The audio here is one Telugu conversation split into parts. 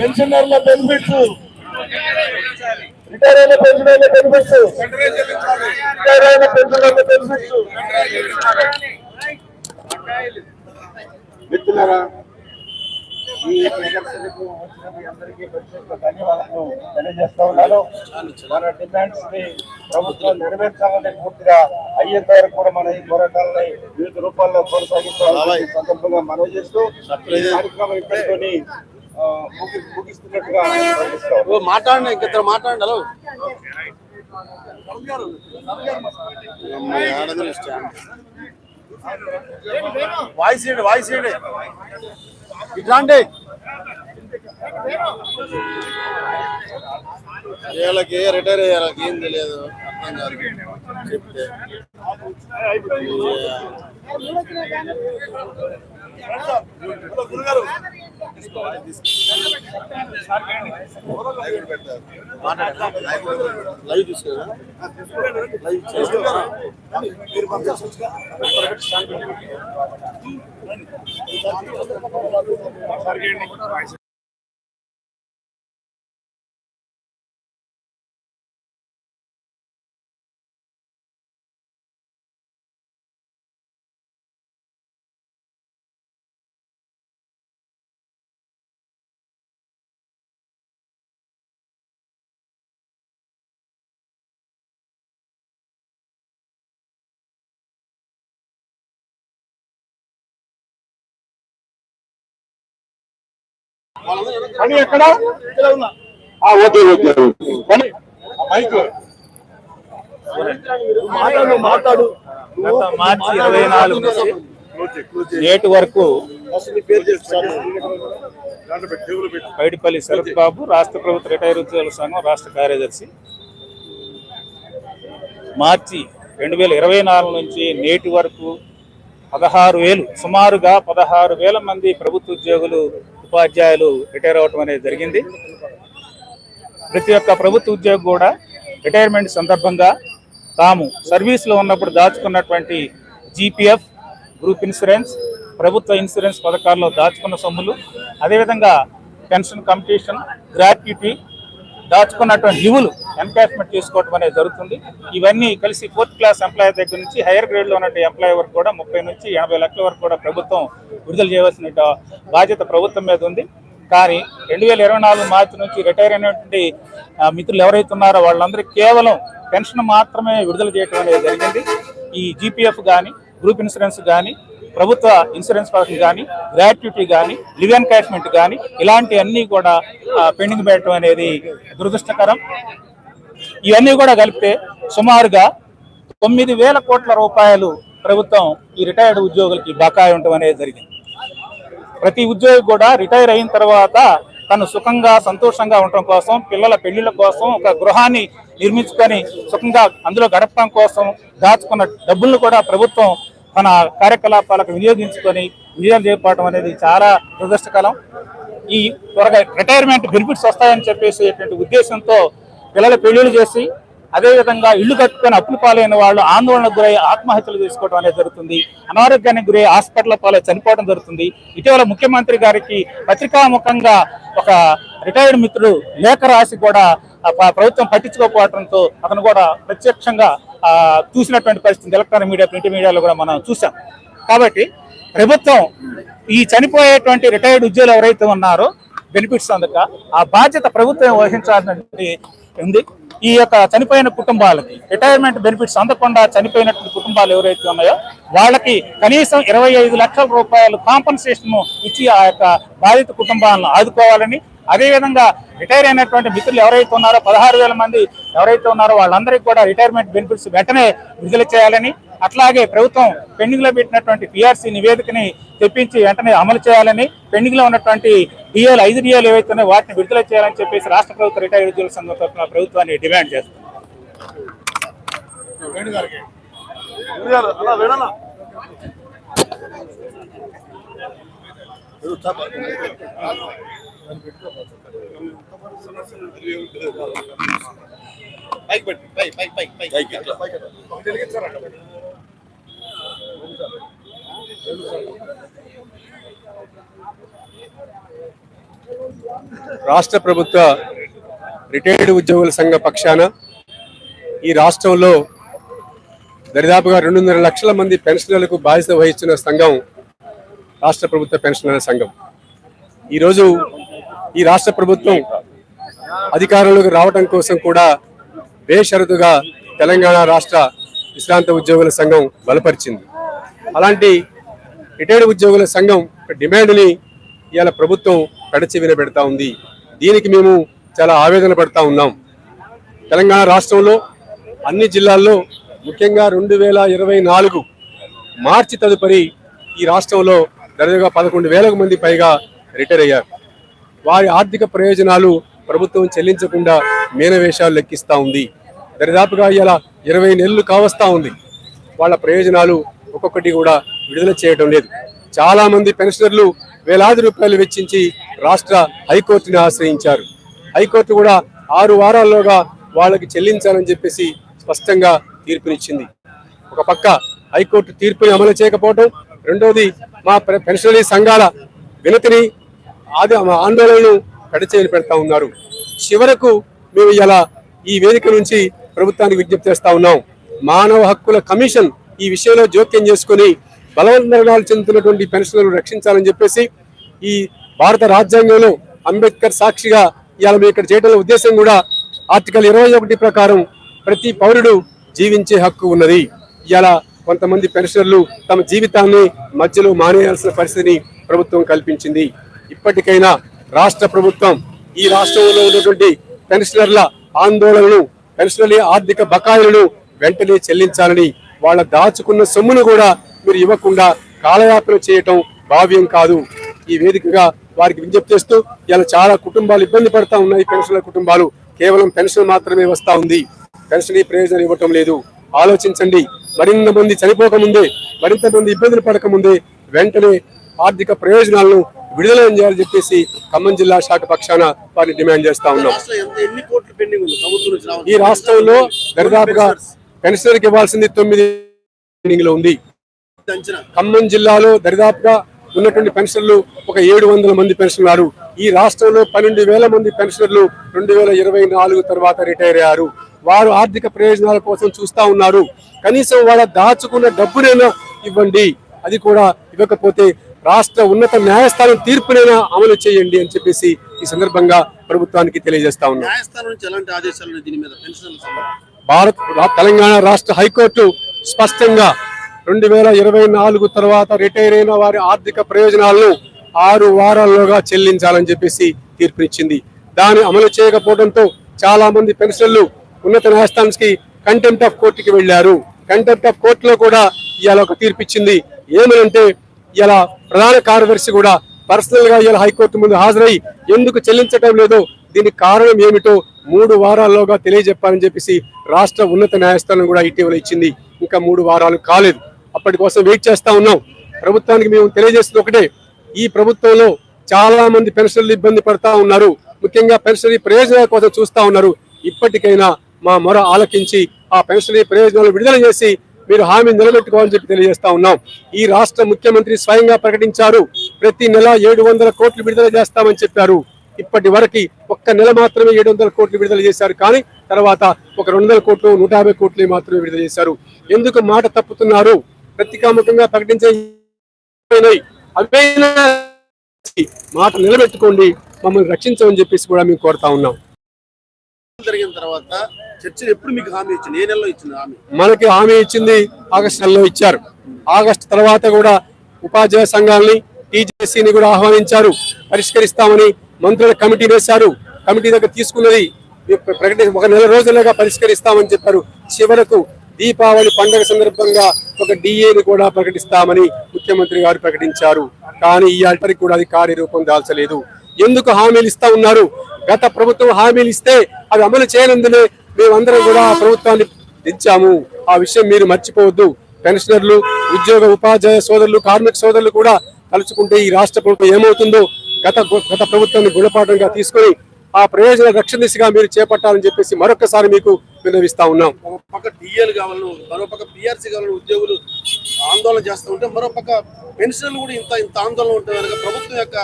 పెన్షనర్ల బెనిఫిట్స్. రిటైర్ అయిన పెన్షనర్ల బెనిఫిట్స్. రిటైర్ అయిన పెన్షనర్ల బెనిఫిట్స్. మిత్రులారా ఈ వచ్చిన అందరికీ ప్రత్యేక ధన్యవాదాలు తెలియజేస్తా ఉన్నాను. మన డిమాండ్స్ని ప్రభుత్వం నెరవేర్చాలని పూర్తిగా అయ్యేంత వరకు కూడా మన ఈ పోరాటాలని వివిధ రూపాల్లో కొనసాగించాలని ఈ సందర్భంగా మనవి చేస్తూ కార్యక్రమం ఇక్కడితోని మాట్లాడండి ఇంకిద్దరు మాట్లాడండి హలో. వాయిస్ ఇవ్వండి వాయిస్ ఇవ్వండి ఇట్లాంటి వీళ్ళకి రిటైర్ అయ్యారు ఏం తెలియదు అర్థం కాదు. చెప్తే. లైవ్ తీసుకోరా? లైవ్ చేసుకోరా పని ఎక్కడ? ఆ, ఓకే ఓకే. పని. మైక్. మాట్లాడు మాట్లాడు. మార్చి ఇరవై నాలుగు నేటి వరకు పైడిపల్లి శరత్ బాబు రాష్ట్ర ప్రభుత్వ రిటైర్ ఉద్యోగుల సంఘం రాష్ట్ర కార్యదర్శి. మార్చి రెండు వేల ఇరవై నాలుగు నుంచి నేటి వరకు పదహారు వేలు సుమారుగా పదహారు వేల మంది ప్రభుత్వ ఉద్యోగులు ఉపాధ్యాయులు రిటైర్ అవ్వటం అనేది జరిగింది. ప్రతి ఒక్క ప్రభుత్వ ఉద్యోగి కూడా రిటైర్మెంట్ సందర్భంగా తాము సర్వీస్లో ఉన్నప్పుడు దాచుకున్నటువంటి జీపీఎఫ్ గ్రూప్ ఇన్సూరెన్స్ ప్రభుత్వ ఇన్సూరెన్స్ పథకాల్లో దాచుకున్న సొమ్ములు అదేవిధంగా పెన్షన్ కంపిటీషన్ గ్రాట్యుటీ దాచుకున్నటువంటి లీవులు ఎన్కాష్మెంట్ చేసుకోవడం అనేది జరుగుతుంది. ఇవన్నీ కలిసి ఫోర్త్ క్లాస్ ఎంప్లాయర్ దగ్గర నుంచి హైయర్ గ్రేడ్లో ఉన్న ఎంప్లాయీ వరకు కూడా ముప్పై నుంచి ఎనభై లక్షల వరకు కూడా ప్రభుత్వం విడుదల చేయవలసిన బాధ్యత ప్రభుత్వం మీద ఉంది. కానీ రెండు వేల ఇరవై నాలుగు మార్చి నుంచి రిటైర్ అయినటువంటి మిత్రులు ఎవరైతే ఉన్నారో వాళ్ళందరూ కేవలం పెన్షన్ మాత్రమే విడుదల చేయడం అనేది జరిగింది. ఈ జీపీఎఫ్ కానీ గ్రూప్ ఇన్సూరెన్స్ కానీ ప్రభుత్వ ఇన్సూరెన్స్ పథకం కానీ గ్రాట్యుటీ కానీ లివ్ ఎన్కాష్మెంట్ కానీ ఇలాంటి అన్నీ కూడా పెండింగ్ పెట్టడం అనేది దురదృష్టకరం. ఇవన్నీ కూడా కలిపితే సుమారుగా తొమ్మిది వేల కోట్ల రూపాయలు ప్రభుత్వం ఈ రిటైర్డ్ ఉద్యోగులకి బకాయి ఉండటం అనేది జరిగింది. ప్రతి ఉద్యోగి కూడా రిటైర్ అయిన తర్వాత తను సుఖంగా సంతోషంగా ఉండటం కోసం పిల్లల పెళ్ళిళ్ళ కోసం ఒక గృహాన్ని నిర్మించుకొని సుఖంగా అందులో గడపడం కోసం దాచుకున్న డబ్బులను కూడా ప్రభుత్వం తన కార్యకలాపాలకు వినియోగించుకొని విజయాలు చేపట్టడం అనేది చాలా దురదృష్టకరం. ఈ త్వరగా రిటైర్మెంట్ బెనిఫిట్స్ వస్తాయని చెప్పేసి ఉద్దేశంతో పిల్లల పెళ్ళిళ్ళు చేసి అదేవిధంగా ఇల్లు కట్టుకొని అప్పులు పాలైన వాళ్ళు ఆందోళనకు గురై ఆత్మహత్యలు చేసుకోవడం అనేది జరుగుతుంది. అనారోగ్యానికి గురై హాస్పిటల్ పాలై చనిపోవడం జరుగుతుంది. ఇటీవల ముఖ్యమంత్రి గారికి పత్రికాముఖంగా ఒక రిటైర్డ్ మిత్రుడు లేఖ రాసి కూడా ప్రభుత్వం పట్టించుకోకపోవడంతో అతను కూడా ప్రత్యక్షంగా చూసినటువంటి పరిస్థితి ఎలక్ట్రానిక్ మీడియా ప్రింట్ మీడియాలో కూడా మనం చూసాం. కాబట్టి ప్రభుత్వం ఈ చనిపోయేటువంటి రిటైర్డ్ ఉద్యోగులు ఎవరైతే ఉన్నారో బెనిఫిట్స్ అందక ఆ బాధ్యత ప్రభుత్వం వహించాలన్నటువంటి ఉంది. ఈ యొక్క చనిపోయిన కుటుంబాలకి రిటైర్మెంట్ బెనిఫిట్స్ అందకుండా చనిపోయినటువంటి కుటుంబాలు ఎవరైతే ఉన్నాయో వాళ్ళకి కనీసం ఇరవై ఐదు లక్షల రూపాయలు కాంపన్సేషన్ ఇచ్చి ఆ యొక్క బాధిత కుటుంబాలను ఆదుకోవాలని అదేవిధంగా రిటైర్ అయినటువంటి మిత్రులు ఎవరైతే ఉన్నారో పదహారు వేల మంది ఎవరైతే ఉన్నారో వాళ్ళందరికీ కూడా రిటైర్మెంట్ బెనిఫిట్స్ వెంటనే విడుదల చేయాలని అట్లాగే ప్రభుత్వం పెండింగ్లో పెట్టినటువంటి పిఆర్సీ నివేదికని తెప్పించి వెంటనే అమలు చేయాలని పెండింగ్లో ఉన్నటువంటి డిఏలు ఐదు డిఏలు ఏవైతే వాటిని విడుదల చేయాలని చెప్పేసి రాష్ట్ర ప్రభుత్వ రిటైర్ ఉద్యోగుల సంఘం తరఫున ప్రభుత్వాన్ని డిమాండ్ చేస్తుంది పైకి పై పై పై పై పైకి రాష్ట్ర ప్రభుత్వ రిటైర్డ్ ఉద్యోగుల సంఘ పక్షాన ఈ రాష్ట్రంలో దరిదాపుగా రెండున్నర లక్షల మంది పెన్షనర్లకు బాధ్యత వహిస్తున్న సంఘం రాష్ట్ర ప్రభుత్వ పెన్షనర్ల సంఘం. ఈరోజు ఈ రాష్ట్ర ప్రభుత్వం అధికారంలోకి రావడం కోసం కూడా బేషరతుగా తెలంగాణ రాష్ట్ర విశ్రాంత ఉద్యోగుల సంఘం బలపరిచింది. అలాంటి రిటైర్డ్ ఉద్యోగుల సంఘం డిమాండ్ని ఇవాళ ప్రభుత్వం పెడచెవిన పెడతా ఉంది. దీనికి మేము చాలా ఆవేదన పడతా ఉన్నాం. తెలంగాణ రాష్ట్రంలో అన్ని జిల్లాల్లో ముఖ్యంగా రెండు వేల ఇరవై నాలుగు మార్చి తదుపరి ఈ రాష్ట్రంలో దాదాపుగా పదకొండు వేలకు మంది పైగా రిటైర్ అయ్యారు. వారి ఆర్థిక ప్రయోజనాలు ప్రభుత్వం చెల్లించకుండా మేనవేషాలు లెక్కిస్తూ ఉంది. దరిదాపుగా ఇలా ఇరవై నెలలు కావస్తా ఉంది. వాళ్ళ ప్రయోజనాలు ఒక్కొక్కటి కూడా విడుదల చేయడం లేదు. చాలామంది పెన్షనర్లు వేలాది రూపాయలు వెచ్చించి రాష్ట్ర హైకోర్టుని ఆశ్రయించారు. హైకోర్టు కూడా ఆరు వారాల్లోగా వాళ్ళకి చెల్లించాలని చెప్పేసి స్పష్టంగా తీర్పునిచ్చింది. ఒక పక్క హైకోర్టు తీర్పుని అమలు చేయకపోవడం రెండోది మా పె- పెన్షనరీ సంఘాల వినతిని ఆది మా ఆందోళనను కడిచేయని పెడతా ఉన్నారు. చివరకు మేము ఇలా ఈ వేదిక నుంచి ప్రభుత్వానికి విజ్ఞప్తి చేస్తా ఉన్నాం. మానవ హక్కుల కమిషన్ ఈ విషయంలో జోక్యం చేసుకుని బలవంతరణాలు చెందుతున్నటువంటి పెన్షన్లను రక్షించాలని చెప్పేసి ఈ భారత రాజ్యాంగంలో అంబేద్కర్ సాక్షిగా ఇవాళ మేము ఇక్కడ చేయడం ఉద్దేశం కూడా ఆర్టికల్ ఇరవై ఒకటి ప్రకారం ప్రతి పౌరుడు జీవించే హక్కు ఉన్నది. ఇలా కొంతమంది పెన్షనర్లు తమ జీవితాన్ని మధ్యలో మానేయాల్సిన పరిస్థితిని ప్రభుత్వం కల్పించింది. ఇప్పటికైనా రాష్ట్ర ప్రభుత్వం ఈ రాష్ట్రంలో ఉన్నటువంటి పెన్షనర్ల ఆందోళనలు పెన్షనర్ల ఆర్థిక బకాయిలను వెంటనే చెల్లించాలని వాళ్ళ దాచుకున్న సొమ్మును కూడా మీరు ఇవ్వకుండా కాలయాపన చేయటం భావ్యం కాదు. ఈ వేదికగా వారికి విజ్ఞప్తి చేస్తూ ఇలా చాలా కుటుంబాలు ఇబ్బంది పడతా ఉన్నాయి పెన్షన్ల కుటుంబాలు. కేవలం పెన్షన్ మాత్రమే వస్తా ఉంది. పెన్షన్ ప్రయోజనం ఇవ్వటం లేదు. ఆలోచించండి. మరింత మంది చనిపోకముందే మరింత మంది ఇబ్బందులు పడకముందే వెంటనే ఆర్థిక ప్రయోజనాలను విడుదల చేయాలని చెప్పేసి ఖమ్మం జిల్లా శాఖ పక్షాన వారిని డిమాండ్ చేస్తా ఉన్నాం. ఈ రాష్ట్రంలో దరిదాపుగా పెన్షనర్కి ఇవ్వాల్సింది తొమ్మిది లో ఉంది. ఖమ్మం జిల్లాలో దరిదాపుగా ఉన్నటువంటి పెన్షన్లు ఒక ఏడు వందల మంది పెన్షన్లు ఈ రాష్ట్రంలో పన్నెండు వేల మంది పెన్షనర్లు రెండు వేల ఇరవై నాలుగు తర్వాత రిటైర్ అయ్యారు. వారు ఆర్థిక ప్రయోజనాల కోసం చూస్తా ఉన్నారు. కనీసం వాళ్ళ దాచుకున్న డబ్బునైనా ఇవ్వండి. అది కూడా ఇవ్వకపోతే రాష్ట్ర ఉన్నత న్యాయస్థానం తీర్పునైనా అమలు చేయండి అని చెప్పేసి ఈ సందర్భంగా ప్రభుత్వానికి తెలియజేస్తా ఉన్నాం? భారత్ తెలంగాణ రాష్ట్ర హైకోర్టు స్పష్టంగా రెండు వేల ఇరవై నాలుగు తర్వాత రిటైర్ అయిన వారి ఆర్థిక ప్రయోజనాలను ఆరు వారాల్లోగా చెల్లించాలని చెప్పేసి తీర్పునిచ్చింది. దాన్ని అమలు చేయకపోవడంతో చాలా మంది పెన్షన్లు ఉన్నత న్యాయస్థానానికి కంటెంప్ట్ ఆఫ్ కోర్టుకి వెళ్ళారు కంటెంప్ట్ ఆఫ్ కోర్టులో కూడా ఇవాళ ఒక తీర్పు ఇచ్చింది. ఏమనంటే ఇలా ప్రధాన కార్యదర్శి కూడా పర్సనల్గా ఇవాళ హైకోర్టు ముందు హాజరై ఎందుకు చెల్లించడం లేదో దీనికి కారణం ఏమిటో మూడు వారాల్లోగా తెలియజెప్పాలని చెప్పేసి రాష్ట్ర ఉన్నత న్యాయస్థానం కూడా ఇటీవల ఇచ్చింది. ఇంకా మూడు వారాలు కాలేదు. అప్పటి కోసం వెయిట్ చేస్తా ఉన్నాం. ప్రభుత్వానికి మేము తెలియజేస్తుంది ఒకటే. ఈ ప్రభుత్వంలో చాలా మంది పెన్షన్లు ఇబ్బంది పడతా ఉన్నారు. ముఖ్యంగా పెన్షనరీ ప్రయోజనాల కోసం చూస్తా ఉన్నారు. ఇప్పటికైనా మా మొర ఆలకించి ఆ పెన్షనరీ ప్రయోజనాలు విడుదల చేసి మీరు హామీ నిలబెట్టుకోవాలని చెప్పి తెలియజేస్తా ఉన్నాం. ఈ రాష్ట్ర ముఖ్యమంత్రి స్వయంగా ప్రకటించారు. ప్రతి నెల ఏడు వందల కోట్లు విడుదల చేస్తామని చెప్పారు. ఇప్పటి వరకు ఒక్క నెల మాత్రమే ఏడు వందల కోట్లు విడుదల చేశారు. కానీ తర్వాత ఒక రెండు వందల కోట్లు నూట యాభై కోట్లు మాత్రమే విడుదల చేశారు. ఎందుకు మాట తప్పుతున్నారు? ప్రతికాముఖంగా ప్రకటించే మాట నిలబెట్టుకోండి. మమ్మల్ని రక్షించమని చెప్పేసి కూడా మేము కోరుతా ఉన్నాం. జరిగిన తర్వాత చర్చలు ఎప్పుడు మీకు హామీ ఇచ్చింది? ఏ నెలలో ఇచ్చింది హామీ? మనకి హామీ ఇచ్చింది ఆగస్టు నెలలో ఇచ్చారు. ఆగస్టు తర్వాత కూడా ఉపాధ్యాయ సంఘాలని టీజేసీని కూడా ఆహ్వానించారు. పరిష్కరిస్తామని మంత్రుల కమిటీ వేశారు. కమిటీ దగ్గర తీసుకున్నది ప్రకటి ఒక నెల రోజులుగా పరిష్కరిస్తామని చెప్పారు. చివరకు దీపావళి పండుగ సందర్భంగా ఒక డిఏని కూడా ప్రకటిస్తామని ముఖ్యమంత్రి గారు ప్రకటించారు. కానీ ఈ అల్టరికి కూడా అది కార్యరూపం దాల్చలేదు. ఎందుకు హామీలు ఇస్తా ఉన్నారు? గత ప్రభుత్వం హామీలు ఇస్తే అవి అమలు చేయనందునే మేమందరం కూడా ఆ ప్రభుత్వాన్ని దించాము. ఆ విషయం మీరు మర్చిపోవద్దు. పెన్షనర్లు ఉద్యోగ ఉపాధ్యాయ సోదరులు కార్మిక సోదరులు కూడా తలుచుకుంటే ఈ రాష్ట్ర ప్రభుత్వం ఏమవుతుందో గత గత ప్రభుత్వాన్ని గుణపాఠంగా తీసుకొని ఆ ప్రయోజన రక్షణ దిశగా మీరు చేపట్టాలని చెప్పేసి మరొకసారి మీకు విన్నవిస్తా ఉన్నాం. ఒక పక్క డిఎల్ కావాలను మరోపక్క పిఆర్సీ కావాలని ఉద్యోగులు ఆందోళన చేస్తూ ఉంటే మరోపక్క పెన్షన్లు కూడా ఇంత ఇంత ఆందోళన ఉంటే ప్రభుత్వం యొక్క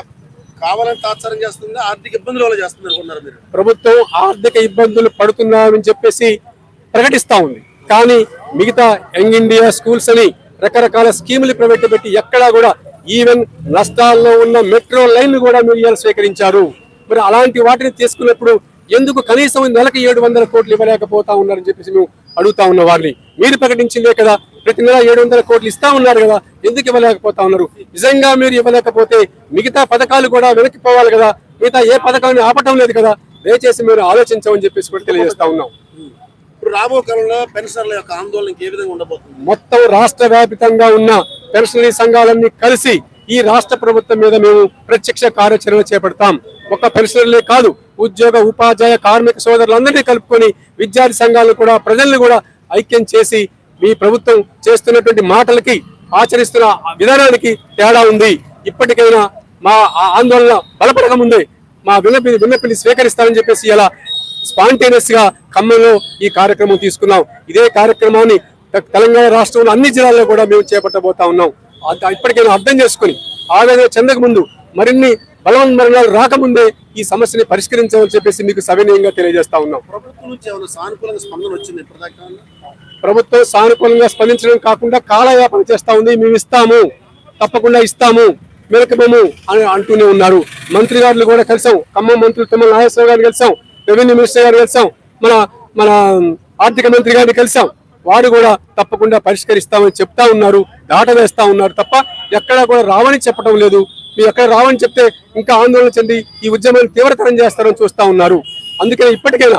కావాలని తాత్సారం చేస్తుంది ఆర్థిక ఇబ్బందుల వల్ల చేస్తుంది అనుకున్నారు మీరు. ప్రభుత్వం ఆర్థిక ఇబ్బందులు పడుతున్నామని చెప్పేసి ప్రకటిస్తా ఉంది. కానీ మిగతా యంగ్ ఇండియా స్కూల్స్ అని రకరకాల స్కీములు ప్రవేశపెట్టి ఎక్కడా కూడా ఈవెన్ నష్టాల్లో ఉన్న మెట్రో లైన్ కూడా మీరు ఇవాళ స్వీకరించారు. మరి అలాంటి వాటిని తీసుకున్నప్పుడు ఎందుకు కనీసం నెలకు ఏడు వందల కోట్లు ఇవ్వలేకపోతా ఉన్నారని చెప్పేసి మేము అడుగుతా ఉన్న వారిని. మీరు ప్రకటించిందే కదా ప్రతి నెల ఏడు వందల కోట్లు ఇస్తా ఉన్నారు కదా ఎందుకు ఇవ్వలేకపోతా ఉన్నారు? నిజంగా మీరు ఇవ్వలేకపోతే మిగతా పథకాలు కూడా వెనక్కి పోవాలి కదా మిగతా ఏ పథకాన్ని ఆపటం లేదు కదా? దయచేసి మీరు ఆలోచించమని చెప్పేసి కూడా తెలియజేస్తా ఉన్నాం. ఇప్పుడు రాబో కాలంలో పెన్షనర్ల యొక్క ఆందోళన ఏ విధంగా ఉండబోతుంది. మొత్తం రాష్ట్ర వ్యాపితంగా ఉన్న పెన్షనరీ సంఘాలన్నీ కలిసి ఈ రాష్ట్ర ప్రభుత్వం మీద మేము ప్రత్యక్ష కార్యాచరణ చేపడతాం. ఒక్క పెన్షనర్లే కాదు ఉద్యోగ ఉపాధ్యాయ కార్మిక సోదరులందరినీ కలుపుకొని విద్యార్థి సంఘాలను కూడా ప్రజల్ని కూడా ఐక్యం చేసి మీ ప్రభుత్వం చేస్తున్నటువంటి మాటలకి ఆచరిస్తున్న విధానానికి తేడా ఉంది. ఇప్పటికైనా మా ఆందోళన బలపడక ముందే మా విన్నపి విన్నపిని స్వీకరిస్తారని చెప్పేసి ఇలా స్పాంటేనియస్గా ఖమ్మంలో ఈ కార్యక్రమం తీసుకున్నాం. ఇదే కార్యక్రమాన్ని తెలంగాణ రాష్ట్రంలో అన్ని జిల్లాల్లో కూడా మేము చేపట్టబోతా ఉన్నాం. ఇప్పటికైనా అర్థం చేసుకుని ఆవేదన చెందక ముందు మరిన్ని బలవన్మరణాలు రాకముందే ఈ సమస్యని పరిష్కరించవని చెప్పేసి మీకు సవినయంగా తెలియజేస్తా ఉన్నాం. ప్రభుత్వం నుంచి ఏమైనా సానుకూలంగా స్పందన వచ్చింది ఇప్పటిదాకా? ప్రభుత్వం సానుకూలంగా స్పందించడం కాకుండా కాలయాపన చేస్తా ఉంది. మేము ఇస్తాము. తప్పకుండా ఇస్తాము. మెలకబము అని అంటూనే ఉన్నారు. మంత్రి గారులు కూడా కలిసాం ఖమ్మం మంత్రులు తుమ్మల నాగేశ్వర గారిని కలిసాం రెవెన్యూ మినిస్టర్ గారిని కలిసాం మన మన ఆర్థిక మంత్రి గారిని కలిసాం వారు కూడా తప్పకుండా పరిష్కరిస్తామని చెప్తా ఉన్నారు. దాట వేస్తా ఉన్నారు తప్ప ఎక్కడా కూడా రావని చెప్పడం లేదు. మీరు ఎక్కడ రావని చెప్తే ఇంకా ఆందోళన చెంది ఈ ఉద్యమాన్ని తీవ్రతరం చేస్తారని చూస్తా ఉన్నారు. అందుకని ఇప్పటికైనా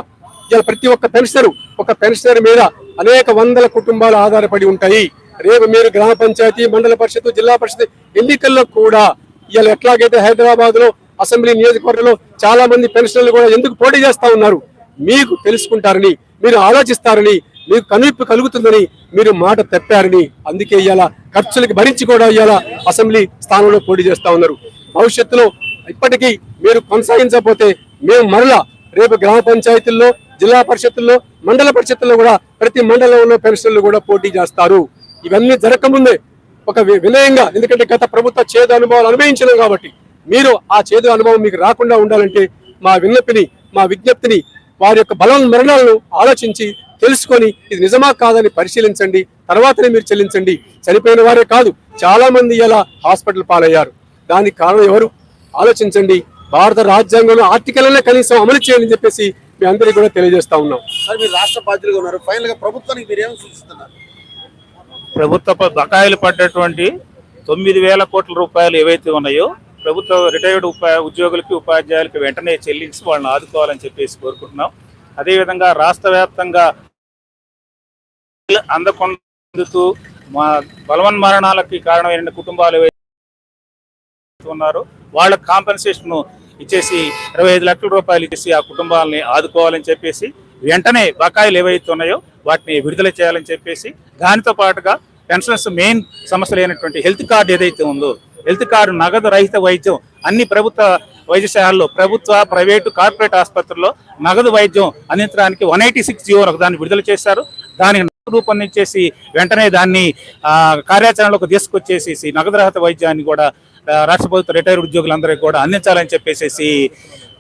ఇలా ప్రతి ఒక్క పెన్షనర్ ఒక పెన్షనర్ మీద అనేక వందల కుటుంబాలు ఆధారపడి ఉంటాయి. రేపు మీరు గ్రామ పంచాయతీ మండల పరిషత్ జిల్లా పరిషత్ ఎన్నికల్లో కూడా ఇవాళ ఎట్లాగైతే హైదరాబాద్లో అసెంబ్లీ నియోజకవర్గంలో చాలా మంది పెన్షనర్లు కూడా ఎందుకు పోటీ చేస్తా ఉన్నారు? మీకు తెలుసుకుంటారని మీరు ఆలోచిస్తారని మీకు కనువిప్పు కలుగుతుందని మీరు మాట తప్పారని. అందుకే ఇవాళ ఖర్చులకి భరించి కూడా ఇవాళ అసెంబ్లీ స్థానంలో పోటీ చేస్తా ఉన్నారు. భవిష్యత్తులో ఇప్పటికీ మీరు కొనసాగించకపోతే మేము మరలా రేపు గ్రామ పంచాయతీల్లో జిల్లా పరిషత్తుల్లో మండల పరిషత్తుల్లో కూడా ప్రతి మండలంలో పెన్షన్లు కూడా పోటీ చేస్తారు. ఇవన్నీ జరగకముందే ఒక వి- వినయంగా ఎందుకంటే గత ప్రభుత్వ చేదు అనుభవాలు అనుభవించలేం కాబట్టి. మీరు ఆ చేదు అనుభవం మీకు రాకుండా ఉండాలంటే మా విన్నపిని మా విజ్ఞప్తిని వారి యొక్క బలం మరణాలను ఆలోచించి తెలుసుకొని ఇది నిజమా కాదని పరిశీలించండి. తర్వాతనే మీరు చెల్లించండి. చనిపోయిన వారే కాదు చాలా మంది ఇలా హాస్పిటల్ పాలయ్యారు. దానికి కారణం ఎవరు? ఆలోచించండి. భారత రాజ్యాంగంలో ఆర్టికల్నే కనీసం అమలు చేయాలని చెప్పేసి మీ అందరికీ కూడా తెలియజేస్తా ఉన్నాం. సార్ మీరు రాష్ట్ర బాధ్యులుగా ఉన్నారు. ఫైనల్గా ప్రభుత్వానికి మీరు ఏమి సూచిస్తున్నారు? ప్రభుత్వ బకాయిలు పడ్డటువంటి తొమ్మిది వేల కోట్ల రూపాయలు ఏవైతే ఉన్నాయో ప్రభుత్వ రిటైర్డ్ ఉపా ఉద్యోగులకి ఉపాధ్యాయులకి వెంటనే చెల్లించి వాళ్ళని ఆదుకోవాలని చెప్పేసి కోరుకుంటున్నాం. అదేవిధంగా రాష్ట్ర వ్యాప్తంగా అందకొందుతూ మా బలవన్మరణాలకి కారణమైన కుటుంబాలు ఏవైతే ఉన్నారో వాళ్ళ కాంపెన్సేషన్ ఇచ్చేసి ఇరవై ఐదు లక్షల రూపాయలు ఇచ్చేసి ఆ కుటుంబాలని ఆదుకోవాలని చెప్పేసి వెంటనే బకాయిలు ఏవైతే ఉన్నాయో వాటిని విడుదల చేయాలని చెప్పేసి దానితో పాటుగా పెన్షన్స్ మెయిన్ సమస్య లేనటువంటి హెల్త్ కార్డు ఏదైతే ఉందో హెల్త్ కార్డు నగదు రహిత వైద్యం అన్ని ప్రభుత్వ వైద్యశాలల్లో ప్రభుత్వ ప్రైవేటు కార్పొరేట్ ఆసుపత్రుల్లో నగదు వైద్యం అందించడానికి వన్ ఎయిటీ సిక్స్ జీవో దాన్ని విడుదల చేశారు. దానికి రూపొందించేసి వెంటనే దాన్ని కార్యాచరణలోకి తీసుకొచ్చేసేసి నగదు రహిత వైద్యాన్ని కూడా రాష్ట్ర ప్రభుత్వ రిటైర్డ్ ఉద్యోగులందరికీ కూడా అందించాలని చెప్పేసి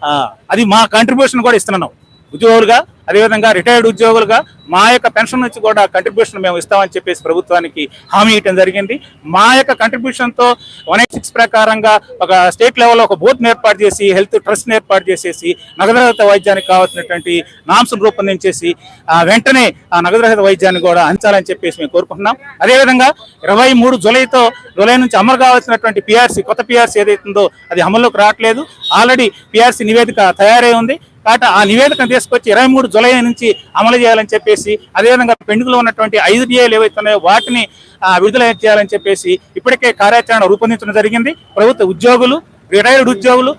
ఆ, అది మా కంట్రిబ్యూషన్ కూడా ఇస్తున్నాం ఉద్యోగులుగా అదేవిధంగా రిటైర్డ్ ఉద్యోగులుగా మా యొక్క పెన్షన్ నుంచి కూడా కంట్రిబ్యూషన్ మేము ఇస్తామని చెప్పేసి ప్రభుత్వానికి హామీ ఇవ్వడం జరిగింది. మా యొక్క కంట్రిబ్యూషన్తో వన్ ఎయిట్ సిక్స్ ప్రకారంగా ఒక స్టేట్ లెవెల్లో ఒక బోర్డును ఏర్పాటు చేసి హెల్త్ ట్రస్ట్ని ఏర్పాటు చేసేసి నగదురహిత వైద్యానికి కావాల్సినటువంటి నాంశం రూపొందించేసి ఆ, వెంటనే ఆ నగదురహిత వైద్యాన్ని కూడా అంచాలని చెప్పేసి మేము కోరుకుంటున్నాం. అదేవిధంగా ఇరవై మూడు జులైతో జులై నుంచి అమలు కావాల్సినటువంటి పిఆర్సీ కొత్త పిఆర్సీ ఏదైతుందో అది అమల్లోకి రావట్లేదు. ఆల్రెడీ పిఆర్సీ నివేదిక తయారై ఉంది. కాబట్టి ఆ నివేదికను తీసుకొచ్చి ఇరవై మూడు జులై నుంచి అమలు చేయాలని చెప్పేసి అదేవిధంగా పెండింగ్లో ఉన్నటువంటి ఐదు డిఏలు ఏవైతే ఉన్నాయో వాటిని విడుదల చేయాలని చెప్పేసి ఇప్పటికే కార్యాచరణ రూపొందించడం జరిగింది. ప్రభుత్వ ఉద్యోగులు రిటైర్డ్ ఉద్యోగులు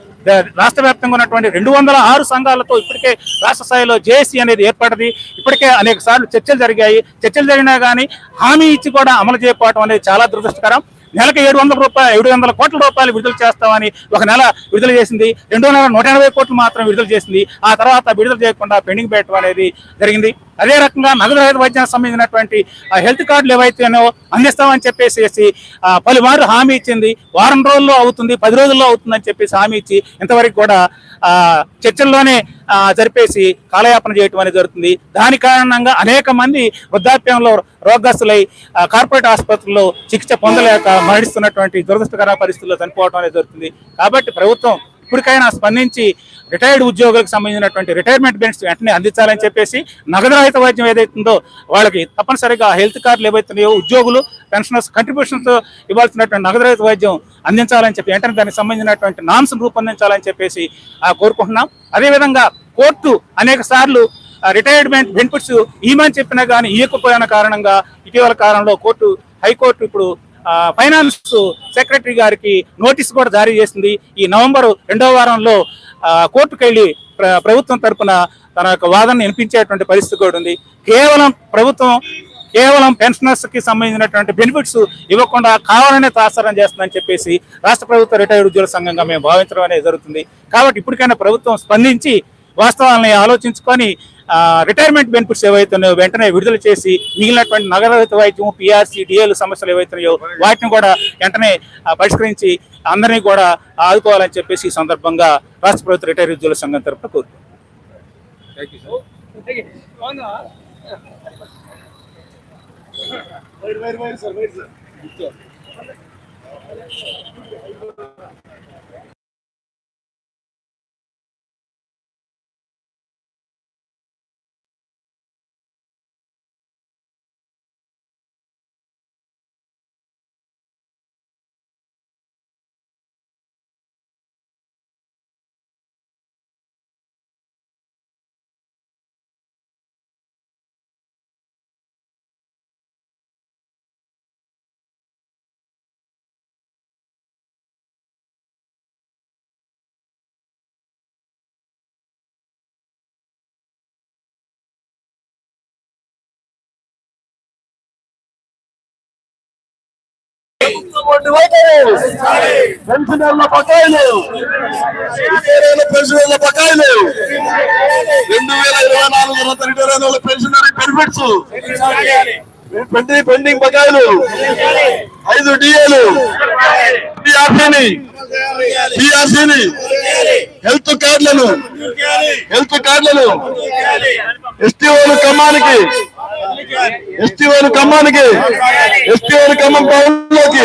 రాష్ట్ర వ్యాప్తంగా ఉన్నటువంటి రెండు వందల ఆరు సంఘాలతో ఇప్పటికే రాష్ట్ర స్థాయిలో జేఏసీ అనేది ఏర్పడింది. ఇప్పటికే అనేక సార్లు చర్చలు జరిగాయి. చర్చలు జరిగినా కానీ హామీ ఇచ్చి కూడా అమలు చేయకపోవడం అనేది చాలా దురదృష్టకరం. నెలకు ఏడు వందల రూపాయలు ఏడు వందల కోట్ల రూపాయలు విడుదల చేస్తామని ఒక నెల విడుదల చేసింది. రెండో నెల నూట ఎనభై కోట్లు మాత్రం విడుదల చేసింది. ఆ తర్వాత విడుదల చేయకుండా పెండింగ్ పెట్టడం అనేది జరిగింది. అదే రకంగా నగదు రహిత వైద్యానికి సంబంధించినటువంటి హెల్త్ కార్డులు ఏవైతేనో అందిస్తామని చెప్పేసి ఆ, పలుమార్లు హామీ ఇచ్చింది. వారం రోజుల్లో అవుతుంది పది రోజుల్లో అవుతుందని చెప్పేసి హామీ ఇచ్చి ఇంతవరకు కూడా చర్చల్లోనే జరిపేసి కాలయాపన చేయటం అనేది జరుగుతుంది. దాని కారణంగా అనేక మంది వృద్ధాప్యంలో రోగస్తులై కార్పొరేట్ ఆసుపత్రుల్లో చికిత్స పొందలేక మరణిస్తున్నటువంటి దురదృష్టకర పరిస్థితుల్లో చనిపోవడం అనేది జరుగుతుంది. కాబట్టి ప్రభుత్వం ఇప్పటికైనా స్పందించి రిటైర్డ్ ఉద్యోగులకు సంబంధించినటువంటి రిటైర్మెంట్ బెనిఫిట్స్ వెంటనే అందించాలని చెప్పేసి నగదురహిత వైద్యం ఏదైతుందో వాళ్ళకి తప్పనిసరిగా హెల్త్ కార్డులు ఏవైతున్నాయో ఉద్యోగులు పెన్షనర్స్ కంట్రిబ్యూషన్తో ఇవ్వాల్సినటువంటి నగదురహిత వైద్యం అందించాలని చెప్పి వెంటనే దానికి సంబంధించినటువంటి నామ్స్ రూపొందించాలని చెప్పేసి ఆ, కోరుకుంటున్నాం. అదేవిధంగా కోర్టు అనేక సార్లు రిటైర్మెంట్ బెనిఫిట్స్ ఈమని చెప్పినా కానీ ఇవ్వకపోయిన కారణంగా ఇటీవల కాలంలో కోర్టు హైకోర్టు ఇప్పుడు ఫైనాన్స్ సెక్రటరీ గారికి నోటీస్ కూడా జారీ చేసింది. ఈ నవంబర్ రెండవ వారంలో కోర్టుకెళ్ళి కోర్టుకు వెళ్ళి ప్రభుత్వం తరపున తన యొక్క వాదనను వినిపించేటువంటి పరిస్థితి కూడా ఉంది. కేవలం ప్రభుత్వం కేవలం పెన్షనర్స్కి సంబంధించినటువంటి బెనిఫిట్స్ ఇవ్వకుండా కావాలనే తాత్సారం చేస్తుందని చెప్పేసి రాష్ట్ర ప్రభుత్వ రిటైర్డ్ ఉద్యోగుల సంఘంగా మేము భావించడం అనేది జరుగుతుంది. కాబట్టి ఇప్పటికైనా ప్రభుత్వం స్పందించి వాస్తవాలని ఆలోచించుకొని రిటైర్మెంట్ బెనిఫిట్స్ ఏవైతున్నాయో వెంటనే విడుదల చేసి మిగిలినటువంటి నగరహిత వైద్యం పిఆర్సీ డిఎల్ సమస్యలు ఏవైతున్నాయో వాటిని కూడా వెంటనే పరిష్కరించి అందరినీ కూడా ఆదుకోవాలని చెప్పేసి ఈ సందర్భంగా రాష్ట్ర ప్రభుత్వ రిటైర్డ్ ఉద్యోగుల సంఘం తరఫున కోరుతున్నాం. పెన్షనర్ల బకాయిలు. పెన్షనర్ల బకాయిలు. రెండు వేల ఇరవై నాలుగు తర్వాత రిటైర్ అయిన వాళ్ళ పెన్షనరీ బెనిఫిట్స్. పెండింగ్ పెండింగ్ బకాయిలు. ఐదు డిఏలు. పిఆర్సీని పిఆర్సీని హెల్త్ కార్డులను హెల్త్ కార్డులను ఎస్టీ వాళ్ళు ఖమ్మానికి ఎస్టీఓలు ఖమ్మానికి. ఎస్టీఓలు ఖమ్మం టౌన్లోకి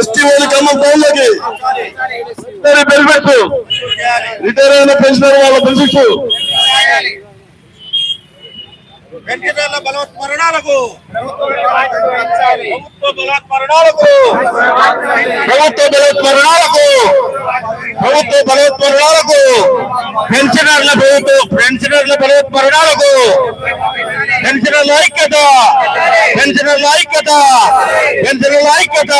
ఎస్టీఓలు ఖమ్మం టౌన్లోకి బెనిఫిట్స్ రిటైర్ అయిన పెన్షనర్ వాళ్ళ బెనిఫిట్స్ పెన్షనర్ల బలవత్మరణాలకు. ప్రభుత్వ బలవత్మరణాలకు. ప్రభుత్వ పెన్షనర్ల ప్రభుత్వ పెన్షనర్ల బలోత్మరణాలకు పెన్షనర్ల ఐక్యత పెన్షనర్ల ఐక్యత పెన్షనర్ల ఐక్యత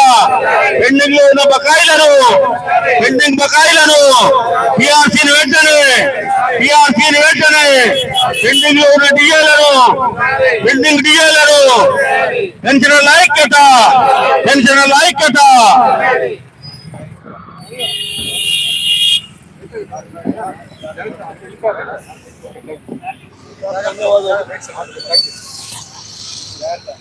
పెండింగ్లో ఉన్న బకాయిలను పెండింగ్ బకాయిలను పిఆర్సీని వెంటనే పిఆర్సీని వెంటనే పెండింగ్లో ఉన్న డిఏలను పెండింగ్ డిఏలను పెన్షనర్ల ఐక్యత పెన్షనర్ల ఐక్యత ధన్యవాదాలు bicicleta